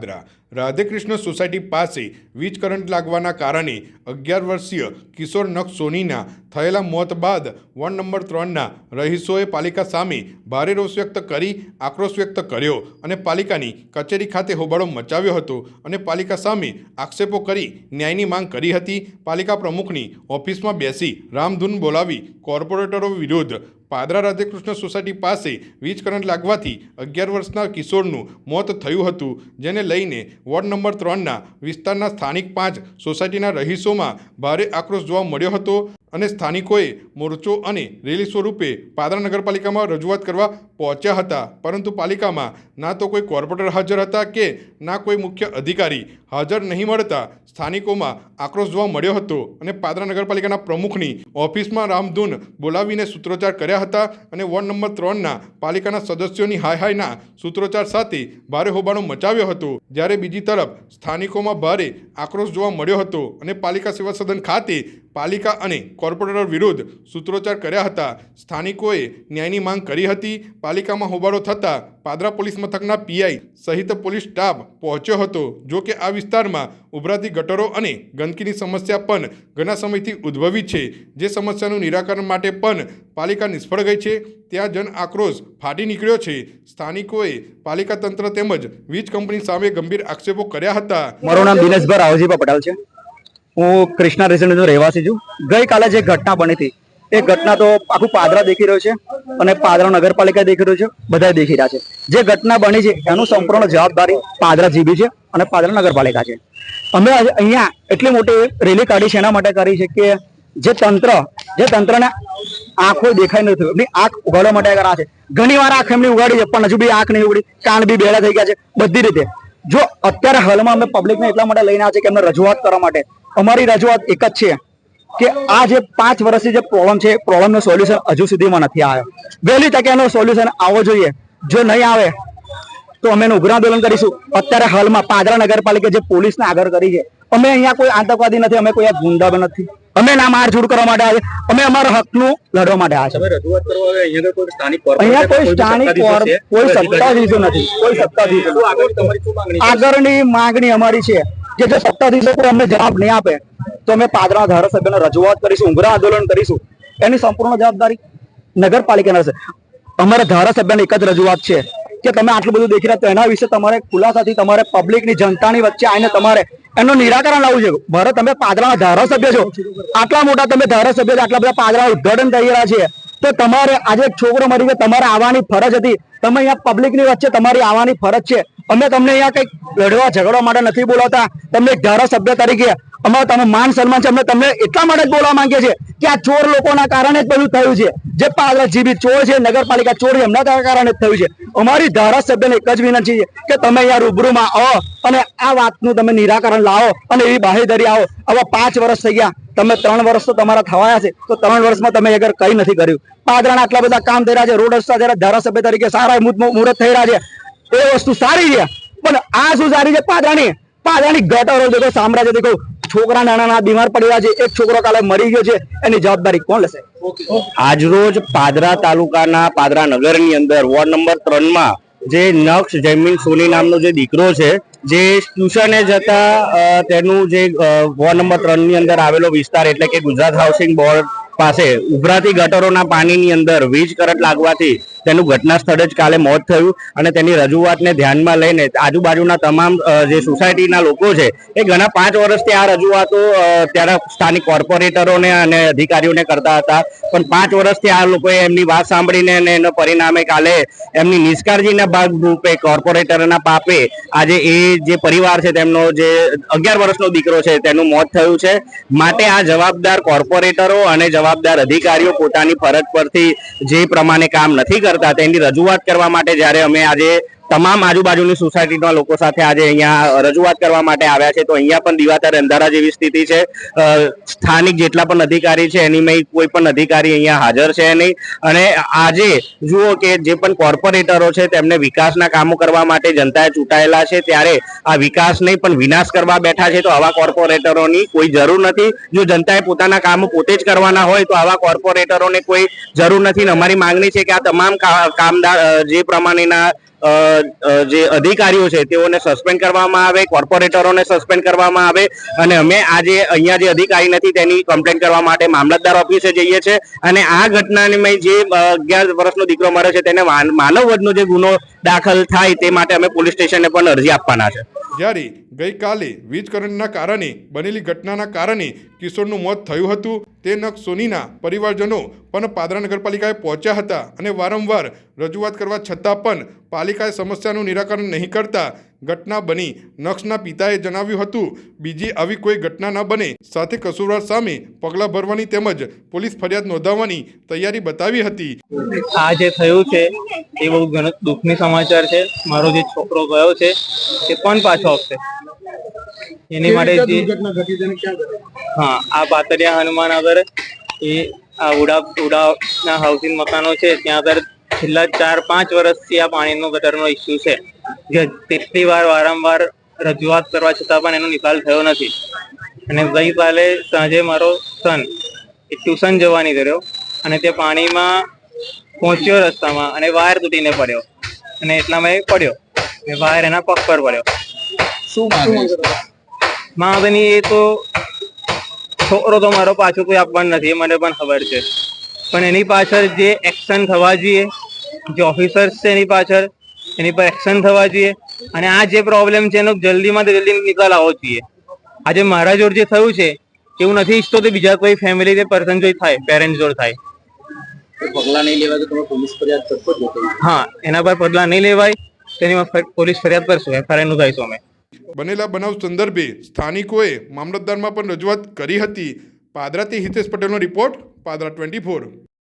Padra Radhekrishna society પાસે વીજ current લાગવાના કારણે અગિયાર વર્ષીય કિશોર નખ સોનીના થયેલા મોત બાદ વોર્ડ નંબર ત્રણના રહીશોએ પાલિકા સામે ભારે રોષ વ્યક્ત કરી આક્રોશ વ્યક્ત કર્યો અને પાલિકાની કચેરી ખાતે હોબાળો મચાવ્યો હતો અને પાલિકા સામે આક્ષેપો કરી ન્યાયની માંગ કરી હતી. પાલિકા પ્રમુખની ઓફિસમાં બેસી રામધૂન બોલાવી કોર્પોરેટરો વિરુદ્ધ પાદરા રાધેકૃષ્ણ સોસાયટી પાસે વીજ કરંટ લાગવાથી અગિયાર વર્ષના કિશોરનું મોત થયું હતું, જેને લઈને વોર્ડ નંબર ત્રણના વિસ્તારના સ્થાનિક પાંચ સોસાયટીના રહીશોમાં ભારે આક્રોશ જોવા મળ્યો હતો અને સ્થાનિકોએ મોરચો અને રેલી સ્વરૂપે પાદરા નગરપાલિકામાં રજૂઆત કરવા પહોંચ્યા હતા. પરંતુ પાલિકામાં ના તો કોઈ કોર્પોરેટર હાજર હતા કે ના કોઈ મુખ્ય અધિકારી હાજર નહીં મળતા સ્થાનિકોમાં આક્રોશ જોવા મળ્યો હતો અને પાદરા નગરપાલિકાના પ્રમુખની ઓફિસમાં રામધૂન બોલાવીને સૂત્રોચ્ચાર કર્યા હતા અને વોર્ડ નંબર ત્રણના પાલિકાના સદસ્યોની હાય હાયના સૂત્રોચ્ચાર સાથે ભારે હોબાળો મચાવ્યો હતો. જ્યારે બીજી તરફ સ્થાનિકોમાં ભારે આક્રોશ જોવા મળ્યો હતો અને પાલિકા સેવા સદન ખાતે પાલિકા અને કોર્પોરેટર વિરુદ્ધ સૂત્રોચ્ચાર કર્યા હતા. સ્થાનિકોએ ન્યાયની માંગ કરી હતી. પાલિકામાં હોબાળો થતાં પાદરા પોલીસ મથકના પીઆઈ સહિત પોલીસ સ્ટાફ પહોંચ્યો હતો. જો કે આ વિસ્તારમાં ઉભરાતી ગટરો અને ગંદકીની સમસ્યા પણ ઘણા સમયથી ઉદ્ભવી છે. જે સમસ્યાનું નિરાકરણ માટે પણ પાલિકા નિષ્ફળ ગઈ છે. ત્યાં જન આક્રોશ ફાટી નીકળ્યો છે. સ્થાનિકોએ પાલિકા તંત્ર તેમજ વીજ કંપની સામે ગંભીર આક્ષેપો કર્યા હતા. મારું નામ દિનેશભાઈ રાવજીભા પટેલ છે. હું કૃષ્ણા રેસિડેન્ટનો રહેવાસી છું. ગઈકાલે જે ઘટના બની હતી એ ઘટના તો આખું પાદરા દેખી રહ્યો છે અને પાદરા નગરપાલિકા દેખી રહ્યો છે બધા દેખી રહ્યા છે. જે ઘટના બની છે એનું સંપૂર્ણ જવાબદારી પાદરા જીબી છે અને પાદરા નગરપાલિકા છે. અમે આજે અહીંયા એટલી મોટી રેલી કાઢી છે એના માટે કરી છે કે જે તંત્ર જે તંત્રને આંખો દેખાય નથી એમની આંખ ઉગાડવા માટે કર્યા છે. ઘણી વાર આંખ એમની ઉગાડી છે પણ હજુ બી આંખ નહીં ઉગડી. કાન બી બેડા થઈ ગયા છે બધી રીતે. જો અત્યારે હાલમાં અમે પબ્લિકને એટલા માટે લઈને આવ્યા છે કે એમને રજૂઆત કરવા માટે. અમારી રજૂઆત એક જ છે કે આ જે પાંચ વર્ષથી જે પ્રોબ્લેમ છે પ્રોબ્લેમનું સોલ્યુશન હજુ સુધીમાં નથી આવ્યો. વહેલી તકે એનો સોલ્યુશન આવવો જોઈએ. જો નહીં આવે, તો અમે ઉગ્ર આંદોલન કરીશું. અત્યારે હાલમાં પાદરા નગરપાલિકા જે પોલીસને આગળ કરી છે, અમે અહીંયા કોઈ આતંકવાદી નથી, અમે કોઈ ગુંડા નથી. અમે ના મારઝૂડ કરવા માટે આવે અમે અમારા હકનું લડવા માટે આવ્યા છે અહીંયા કોઈ સ્થાનિક કોઈ સત્તાધીશો નથી. કોઈ સત્તાધીશો? આગળની માંગણી અમારી છે કે જો સત્તાધીશો કોઈ અમને જવાબ નહીં આપે તો અમે પાદરા ધારાસભ્યને રજૂઆત કરીશું ઉંઘરા આંદોલન કરીશું. એની સંપૂર્ણ જવાબદારી નગરપાલિકાના છે. અમારા ધારાસભ્યની એક જ રજૂઆત છે કે તમે આટલું બધું દેખી રહ્યા તો એના વિશે તમારે ખુલાસાથી તમારે પબ્લિકની જનતાની વચ્ચે આવીને તમારે એનું નિરાકરણ લાવવું છે. ભલે તમે પાદરાના ધારાસભ્ય છો. આટલા મોટા તમે ધારાસભ્ય છો, આટલા બધા પાદરા ઉદઘાટન થઈ રહ્યા છે. તો તમારે આજે એક છોકરો મરી ગયો, તમારે આવવાની ફરજ હતી. તમે અહીંયા પબ્લિકની વચ્ચે તમારી આવવાની ફરજ છે. અમે તમને અહીંયા કંઈક લડવા ઝઘડવા માટે નથી બોલાવતા. તમને ધારાસભ્ય તરીકે અમારે તમે માન સન્માન છે, અમે તમને એટલા માટે જ બોલવા માંગીએ છીએ કે આ ચોર લોકોના કારણે જ બધું થયું છે. જે પાદરા જીબી ચોર છે, નગરપાલિકા ચોર એમના કારણે જ થયું છે. અમારી ધારાસભ્યને એક જ વિનંતી છે કે તમે અહીંયા રૂબરૂમાં આવો અને આ વાતનું તમે નિરાકરણ લાવો અને એવી બાહેધરી આવો. આવા પાંચ વર્ષ થઈ ગયા, તમે ત્રણ વર્ષ તો તમારા થવાયા છે, તો ત્રણ વર્ષમાં તમે અગર કઈ નથી કર્યું. પાદરાના આટલા બધા કામ થઈ છે, રોડ રસ્તા જયારે ધારાસભ્ય તરીકે સારા મુહૂર્ત થઈ રહ્યા છે. એ વસ્તુ સારી છે, પણ આ શું સારી છે પાદરાની? પાદરાની ગટરો દેખો સામ્રાજ્ય દેખો છોકરા નાના બીમાર પડી છે. એક છોકરો કાલે મરી ગયો છે. એની જવાબદારી કોણ લેશે? આજરોજ પાદરા તાલુકાના પાદરા નગરની અંદર વોર્ડ નંબર ત્રણમાં જે નક્ષ જયમીન સોની નામનો જે દીકરો છે જે ટ્યુશને જતા તેનું જે વોર્ડ નંબર ત્રણની અંદર આવેલો વિસ્તાર એટલે કે ગુજરાત હાઉસિંગ બોર્ડ પાસે ઉભરાતી ગટરોના પાણીની અંદર વીજ કરંટ લાગવાથી તેનું ઘટના સ્થળે જ કાલે મોત થયું અને તેની રજૂઆતને ધ્યાનમાં લઈને આજુબાજુના તમામ જે સોસાયટીના લોકો છે, એ ઘણા પાંચ વર્ષથી આ રજૂઆતો ત્યારે સ્થાનિક કોર્પોરેટરોને અને અધિકારીઓને કરતા હતા. પણ પાંચ વર્ષથી આ લોકોએ એમની વાત સાંભળીને અને એના પરિણામે કાલે એમની નિષ્કાળજીના ભાગરૂપે કોર્પોરેટરના પાપે આજે એ જે પરિવાર છે, તેમનો જે અગિયાર વર્ષનો દીકરો છે, તેનું મોત થયું છે. માટે આ જવાબદાર કોર્પોરેટરો અને જવાબદાર અધિકારીઓ પોતાની ફરજ પરથી જે પ્રમાણે કામ નથી કરતા તેની રજૂઆત કરવા માટે જ્યારે અમે આજે તમામ આજુબાજુની સોસાયટીના લોકો સાથે આજે અહીંયા રજૂઆત કરવા માટે આવ્યા છે. તો અહીંયા પણ દિવાતર અંધારા જેવી સ્થિતિ છે. સ્થાનિક જેટલા પણ અધિકારી છે, એની મેં કોઈ પણ અધિકારી અહીંયા હાજર છે નહીં. અને આજે જુઓ કે જે પણ કોર્પોરેટરો છે, તેમને વિકાસના કામો કરવા માટે જનતાએ ચૂંટાયેલા છે, ત્યારે આ વિકાસ નહીં પણ વિનાશ કરવા બેઠા છે. તો આવા કોર્પોરેટરોની કોઈ જરૂર નથી. જો જનતાએ પોતાના કામો પોતે જ કરવાના હોય, તો આવા કોર્પોરેટરોને કોઈ જરૂર નથી. અમારી માંગણી છે કે આ તમામ કામદાર જે પ્રમાણેના જે અધિકારીઓ છે, તેઓને સસ્પેન્ડ કરવામાં આવે કોર્પોરેટરોને સસ્પેન્ડ કરવામાં આવે અને અમે આજે અહીંયા જે અધિકારી નથી તેની કમ્પ્લેન કરવા માટે મામલતદાર ઓફિસે જઈએ છીએ અને આ ઘટનાની જે અગિયાર વર્ષનો દીકરો મળ્યો છે, તેને માન- માનવ વધનો જે ગુનો દાખલ થાય તે માટે અમે પોલીસ સ્ટેશને પણ અરજી આપવાના છે. જ્યારે ગઈકાલે વીજ કરંટના કારણે બનેલી ઘટનાના કારણે કિશોરનું મોત થયું હતું, તે નખ સોનીના પરિવારજનો પણ પાદરા નગરપાલિકાએ પહોંચ્યા હતા અને વારંવાર રજૂઆત કરવા છતાં પણ પાલિકાએ સમસ્યાનું નિરાકરણ નહીં કરતા ઘટના બની. નક્ષના પિતાએ જણાવ્યું હતું બીજી આવી કોઈ ઘટના ન બને. સાથે કસૂરવાર સામે પગલાં ભરવાની તેમજ પોલીસ ફરિયાદ નોંધાવવાની તૈયારી બતાવી હતી. આ જે થયું છે એ બહુ ઘણો દુઃખની સમાચાર છે. મારો જે છોકરો ગયો છે એ કોણ પાછો આવશે. એની માટે જે હા આ પાતરિયા હનુમાન આગળ એ આ ઉડા ઉડાના હાઉસિંગ મકાનો છે ત્યાં આગળ છેલ્લા ચાર પાંચ વર્ષથી આ પાણીનો ગટરનો ઇસ્યુ છે. જે તેટલી વાર વારંવાર રજૂઆત કરવા છતાં પણ એનો નિકાલ થયો નથી. અને ગઈકાલે સાંજે મારો સન એ ટ્યુશન જવા નીકળ્યો અને તે પાણીમાં પહોંચ્યો રસ્તામાં અને વાયર તૂટીને પડ્યો. અને એટલામાં એ પડ્યો. અને વાયર એના પગ પર પડ્યો. શું માંગણી એ તો છોકરો તો મારો પાછો કોઈ આપવાનું નથી એ મને પણ ખબર છે. પણ એની પાછળ જે એક્શન થવા જોઈએ જે ઓફિસર્સ છે એની પાછળ એની પર એક્શન થવા જોઈએ. અને આ જે પ્રોબ્લેમ છે એનો જલ્દીમાં તો જલ્દી નિકાલ આવવો જોઈએ. આજે મારા જોડે જે થયું છે એવું નથી ઈચ્છતો કે બીજા કોઈ ફેમિલી કે પર્સન જોઈ થાય પેરેન્ટ્સ જોડે થાય. પગલાં નહીં લેવાય તો તમે પોલીસ ફરિયાદ કરશો જ હા એના પર પગલાં નહીં લેવાય તેની પોલીસ ફરિયાદ કરશું એફઆઈઆર નોંધાઈશું અમે. બનેલા બનાવ સંદર્ભે સ્થાનિકોએ મામલતદારમાં પણ રજૂઆત કરી હતી. પાદરાથી હિતેશ પટેલનો રિપોર્ટ પાદરા ટ્વેન્ટી ફોર